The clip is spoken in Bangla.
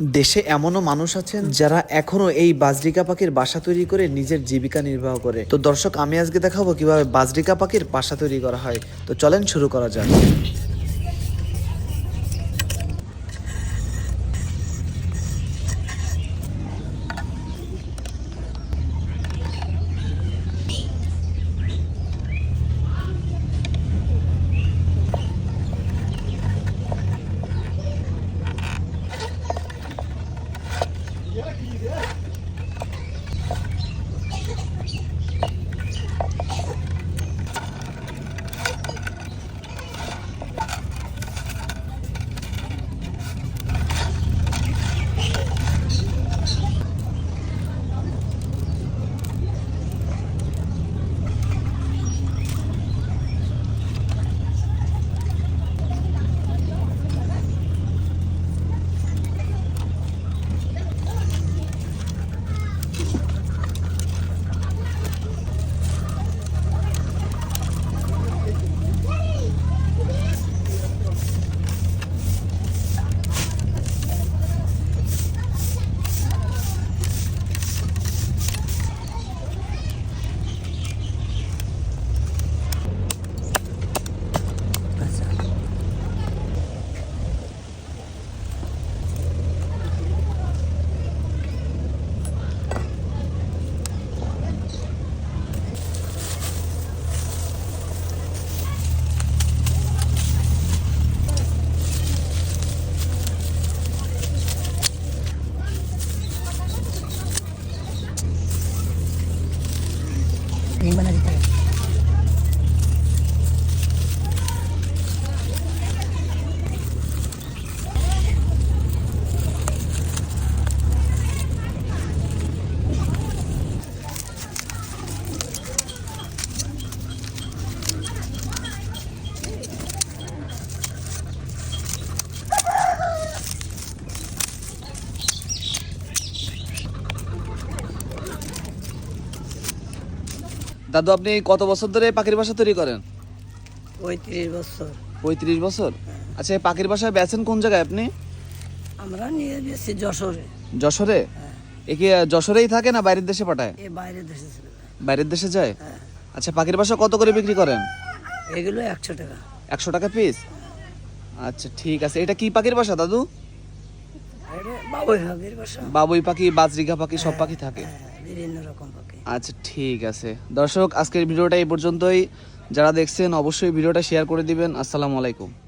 দেশে এমনও মানুষ আছেন যারা এখনও এই বাজরিকা পাখির বাসা তৈরি করে নিজের জীবিকা নির্বাহ করে। তো দর্শক, আমি আজকে দেখাবো কীভাবে বাজরিকা পাখির বাসা তৈরি করা হয়। তো চলেন শুরু করা যাক। Jackie, yeah. 今なりたい。দাদু আপনি কত বছর ধরে পাখির বাসা তৈরি করেন? পঁয়ত্রিশ বছর। পঁয়ত্রিশ বছর? আচ্ছা এই পাখির বাসা বেছেন কোন জায়গায় আপনি? আমরা নিয়ে গেছি যশোরে। যশোরে? একে যশোরেই থাকে না বাইরের দেশে পাঠায়? এ বাইরে দেশে বাইরের দেশে যায়? আচ্ছা পাখির বাসা কত করে বিক্রি করেন? এগুলো একশো টাকা। একশো টাকা পিস আচ্ছা ঠিক আছে। এটা কি পাখির বাসা দাদু? বাবুই ভাবির বাসা। বাবুই পাখি বাজরিকা পাখি সব পাখি থাকে। হ্যাঁ, আচ্ছা ঠিক আছে। দর্শক, আজকের ভিডিওটা এই পর্যন্তই। যারা দেখছেন, অবশ্যই ভিডিওটা শেয়ার করে দিবেন। আসসালামু আলাইকুম।